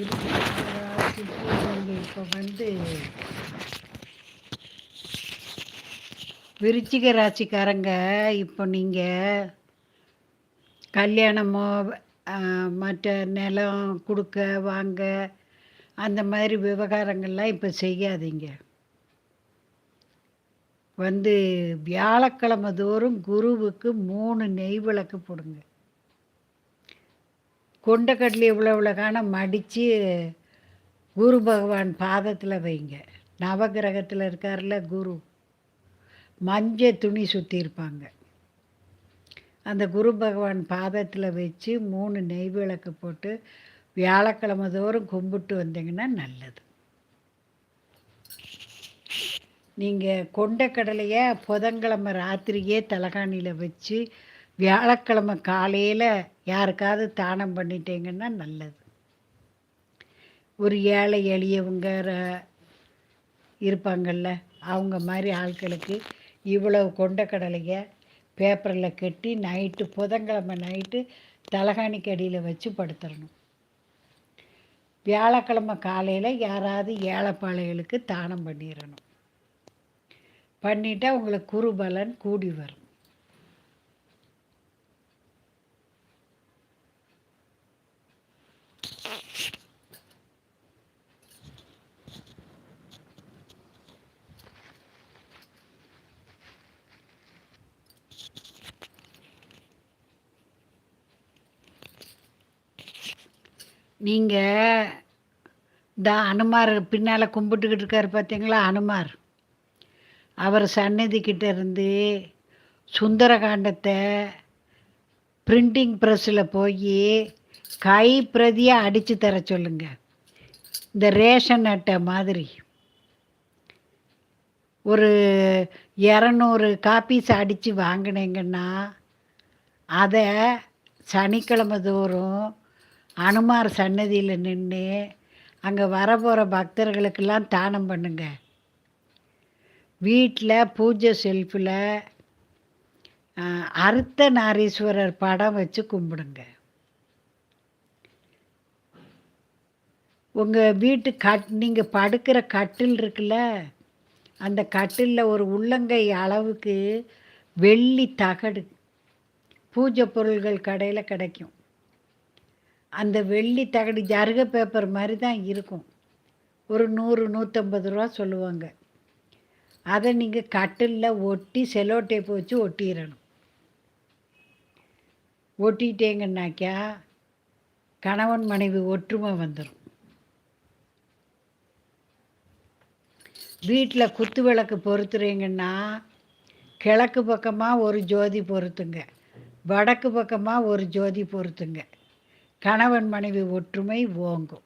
இப்போ வந்து விருச்சிக ராசிக்காரங்க இப்போ நீங்கள் கல்யாணமோ மற்ற நிலம் கொடுக்க வாங்க அந்த மாதிரி விவகாரங்கள்லாம் இப்போ செய்யாதீங்க. வந்து வியாழக்கிழமை தோறும் குருவுக்கு மூணு நெய் விளக்கு போடுங்க. கொண்டக்கடலை இவ்வளோ இவ்வளோக்கான மடித்து குரு பகவான் பாதத்தில் வைங்க. நவகிரகத்தில் இருக்கார்ல குரு. மஞ்சள் துணி சுற்றி இருப்பாங்க. அந்த குரு பகவான் பாதத்தில் வச்சு மூணு நெய் விளக்கு போட்டு வியாழக்கிழமை தோறும் கும்பிட்டு வந்தீங்கன்னா நல்லது. நீங்கள் கொண்டக்கடலையை புதன்கிழமை ராத்திரியே தலகாணியில் வச்சு வியாழக்கிழமை காலையில் யாருக்காவது தானம் பண்ணிட்டீங்கன்னா நல்லது. ஒரு ஏழை எளியவங்க இருப்பாங்கள்ல அவங்க மாதிரி ஆட்களுக்கு இவ்வளவு கொண்ட கடலையை பேப்பரில் கட்டி நைட்டு புதன்கிழமை நைட்டு தலகாணிக்கு அடியில் வச்சு படுத்துடணும் வியாழக்கிழமை காலையில் யாராவது ஏழைப்பாளைகளுக்கு தானம் பண்ணிடணும் பண்ணிவிட்டு அவங்களுக்கு குருபலன் கூடி வரும். நீங்கள் இந்த அனுமார் பின்னால் கும்பிட்டுக்கிட்டு இருக்கார் பார்த்தீங்களா அனுமார்? அவர் சன்னதிக்கிட்ட இருந்து சுந்தரகாண்டத்தை பிரிண்டிங் ப்ரெஸ்ஸில் போய் கை பிரதியாக அடித்து தர சொல்லுங்க. இந்த ரேஷன் அட்டை மாதிரி. ஒரு இரநூறு காப்பீஸ் அடித்து வாங்கினீங்கன்னா அதை சனிக்கிழமை தோறும் அனுமார் சன்னதியில் நின்று அங்கே வரப்போகிற பக்தர்களுக்கெல்லாம் தானம் பண்ணுங்க. வீட்டில் பூஜை செல்ஃபில் அர்த்த நாரீஸ்வரர் படம் வச்சு கும்பிடுங்க. உங்கள் வீட்டு கட் நீங்கள் படுக்கிற கட்டில் இருக்குல்ல அந்த கட்டிலில் ஒரு உள்ளங்கை அளவுக்கு வெள்ளி தகடு பூஜை பொருள்கள் கடையில் கிடைக்கும். அந்த வெள்ளி தகடு ஜருக பேப்பர் மாதிரி தான் இருக்கும். ஒரு நூறு நூற்றம்பது ரூபா சொல்லுவாங்க. அதை நீங்கள் கட்டிலில் ஒட்டி செலோ டேப் வச்சு ஒட்டிடணும். ஒட்டிட்டேங்கன்னாக்கா கணவன் மனைவி ஒற்றுமை வந்துடும் வீட்டில் குத்து விளக்கு பொருத்துறீங்கன்னா கிழக்கு பக்கமாக ஒரு ஜோதி பொருத்துங்க வடக்கு பக்கமாக ஒரு ஜோதி பொருத்துங்க கணவன் மனைவி ஒற்றுமை ஓங்கும்.